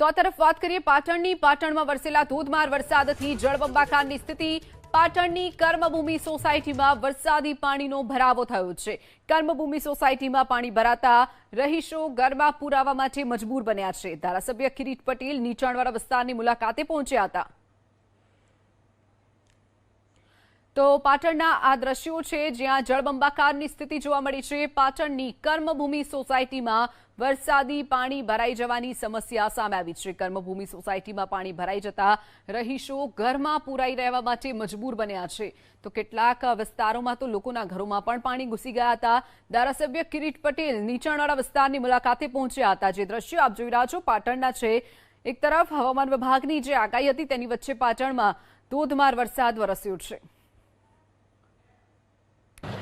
તો આ તરફ વાત કરીએ પાટણની. પાટણમાં વરસેલા ધોધમાર વરસાદથી જળબંબાકારની સ્થિતિ. પાટણની કર્મભૂમિ સોસાયટીમાં વરસાદી પાણીનો ભરાવો થયો છે. કર્મભૂમિ સોસાયટીમાં પાણી ભરાતા રહીશો ઘરમાં પુરાવા માટે મજબૂર બન્યા છે. ધારાસભ્ય કિરીટ પટેલ નીચાણવાળા વિસ્તારની મુલાકાતે પહોંચ્યા હતા. તો પાટણના આ દ્રશ્યો છે જ્યાં જળબંબાકારની સ્થિતિ જોવા મળી છે. પાટણની કર્મભૂમિ સોસાયટીમાં વરસાદી પાણી ભરાઈ જવાની સમસ્યા સામે આવી છે. કર્મભૂમિ સોસાયટીમાં પાણી ભરાઈ જતા રહીશો ઘરમાં પુરાઈ રહેવા માટે મજબૂર બન્યા છે. તો કેટલાક વિસ્તારોમાં તો લોકોના ઘરોમાં પણ પાણી ઘૂસી ગયા હતા. ધારાસભ્ય કિરીટ પટેલ નીચાણવાળા વિસ્તારની મુલાકાતે પહોંચ્યા હતા. જે દ્રશ્યો આપ જોઈ રહ્યા છો, પાટણના છે. એક તરફ હવામાન વિભાગની જે આગાહી હતી તેની વચ્ચે પાટણમાં ધોધમાર વરસાદ વરસ્યો છે.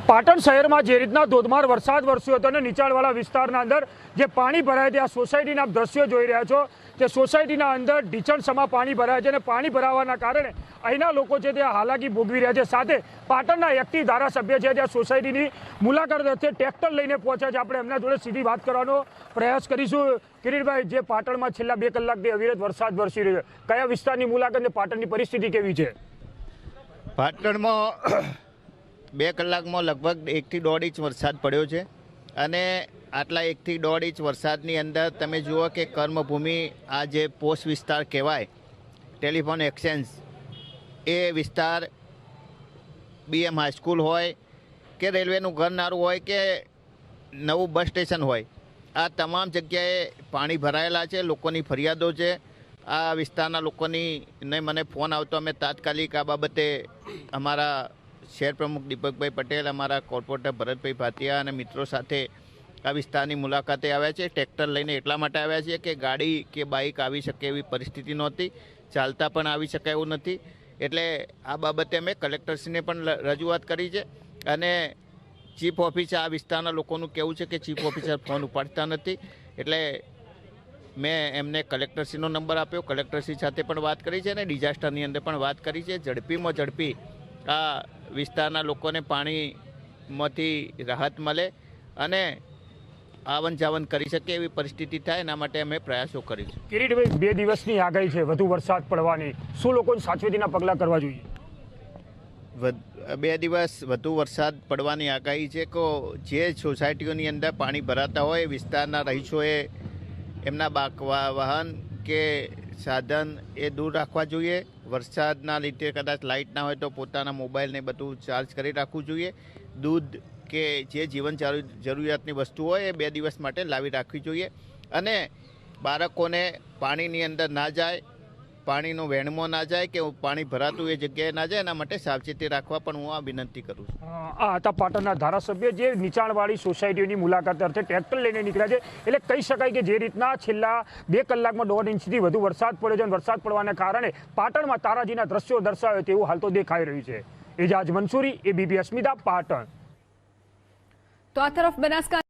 પાટણ શહેરમાં જે રીતના ધોધમાર વરસાદ વરસ્યો હતો અને નીચાણવાળા વિસ્તારના અંદર જે પાણી ભરાય છે, આ સોસાયટીના દ્રશ્યો જોઈ રહ્યા છો તે સોસાયટીના અંદર ઢીચણસમાં પાણી ભરાય છે અને પાણી ભરાવાના કારણે અહીંના લોકો છે તે હાલાકી ભોગવી રહ્યા છે. સાથે પાટણના એકથી ધારાસભ્ય છે ત્યાં સોસાયટીની મુલાકાત અર્થે ટ્રેક્ટર લઈને પહોંચ્યા છે. આપણે એમના જોડે સીધી વાત કરવાનો પ્રયાસ કરીશું. કિરીટભાઈ, જે પાટણમાં છેલ્લા બે કલાકથી અવિરત વરસાદ વરસી રહ્યો છે. કયા વિસ્તારની મુલાકાત ને પાટણની પરિસ્થિતિ કેવી છે? પાટણમાં બે કલાકમાં લગભગ એકથી દોઢ ઇંચ વરસાદ પડ્યો છે. અને આટલા એકથી દોઢ ઇંચ વરસાદની અંદર તમે જુઓ કે કર્મભૂમિ આ જે પોસ્ટ વિસ્તાર કહેવાય, ટેલિફોન એક્સચેન્જ, એ વિસ્તાર બીએમ હાઈસ્કૂલ હોય કે રેલવેનું ઘર નારું હોય કે નવું બસ સ્ટેશન હોય, આ તમામ જગ્યાએ પાણી ભરાયેલા છે, લોકોની ફરિયાદો છે. આ વિસ્તારના લોકોની ને મને ફોન આવતો, અમે તાત્કાલિક આ બાબતે અમારા શહેર પ્રમુખ દીપકભાઈ પટેલ, અમારા કોર્પોરેટર ભરતભાઈ ભાતિયા અને મિત્રો સાથે આ વિસ્તારની મુલાકાતે આવ્યા છે. ટ્રેક્ટર લઈને એટલા માટે આવ્યા છે કે ગાડી કે બાઇક આવી શકે એવી પરિસ્થિતિ નહોતી, ચાલતા પણ આવી શકે એવું નથી. એટલે આ બાબતે અમે કલેક્ટરશ્રીને પણ રજૂઆત કરી છે અને ચીફ ઓફિસર આ વિસ્તારના લોકોનું કહેવું છે કે ચીફ ઓફિસર ફોન ઉપાડતા નથી. એટલે મેં એમને કલેક્ટરશ્રીનો નંબર આપ્યો, કલેક્ટરશ્રી સાથે પણ વાત કરી છે અને ડિઝાસ્ટરની અંદર પણ વાત કરી છે. ઝડપીમાં ઝડપી આ વિસ્તારના લોકોને પાણીમાંથી રાહત મળે અને આવન જાવન કરી શકે એવી પરિસ્થિતિ થાય એના માટે અમે પ્રયાસો કરીશું. કિરીટભાઈ બે દિવસની આગાહી છે વધુ વરસાદ પડવાની. શું લોકોને સાચવેતીના પગલાં કરવા જોઈએ? બે દિવસ વધુ વરસાદ પડવાની આગાહી છે કે જે સોસાયટીઓની અંદર પાણી ભરાતા હોય વિસ્તારના રહીશોએ એમના બાકવા વાહન કે સાધન એ દૂર રાખવા જોઈએ. વરસાદના લીધે કદાચ લાઇટ ના હોય તો પોતાના મોબાઈલને બધું ચાર્જ કરી રાખવું જોઈએ. દૂધ કે જે જીવન જરૂરિયાતની વસ્તુ હોય એ બે દિવસ માટે લાવી રાખવી જોઈએ. અને બાળકોને પાણીની અંદર ના જાય પાણીનો વહેણમાં ના જાય કે પાણી ભરાતું એ જગ્યાએ ના જાય એના માટે સાવચેતી રાખવા પણ હું આ વિનંતી કરું છું. આ હતા પાટણના ધારાસભ્ય જે નીચાણવાળી સોસાયટીઓની મુલાકાત અર્થે ટ્રેક્ટર લઈને નીકળ્યા છે. એટલે કહી શકાય કે જે રીતના છેલ્લા બે કલાકમાં દોઢ ઇંચથી વધુ વરસાદ પડ્યો છે અને વરસાદ પડવાના કારણે પાટણમાં તારાજીના દ્રશ્યો દર્શાવે તેવું હાલ તો દેખાઈ રહ્યું છે. એજાજ મંસૂરી એબીપી અસ્મિતા પાટણ. તો આ તરફ બનાસકાંઠા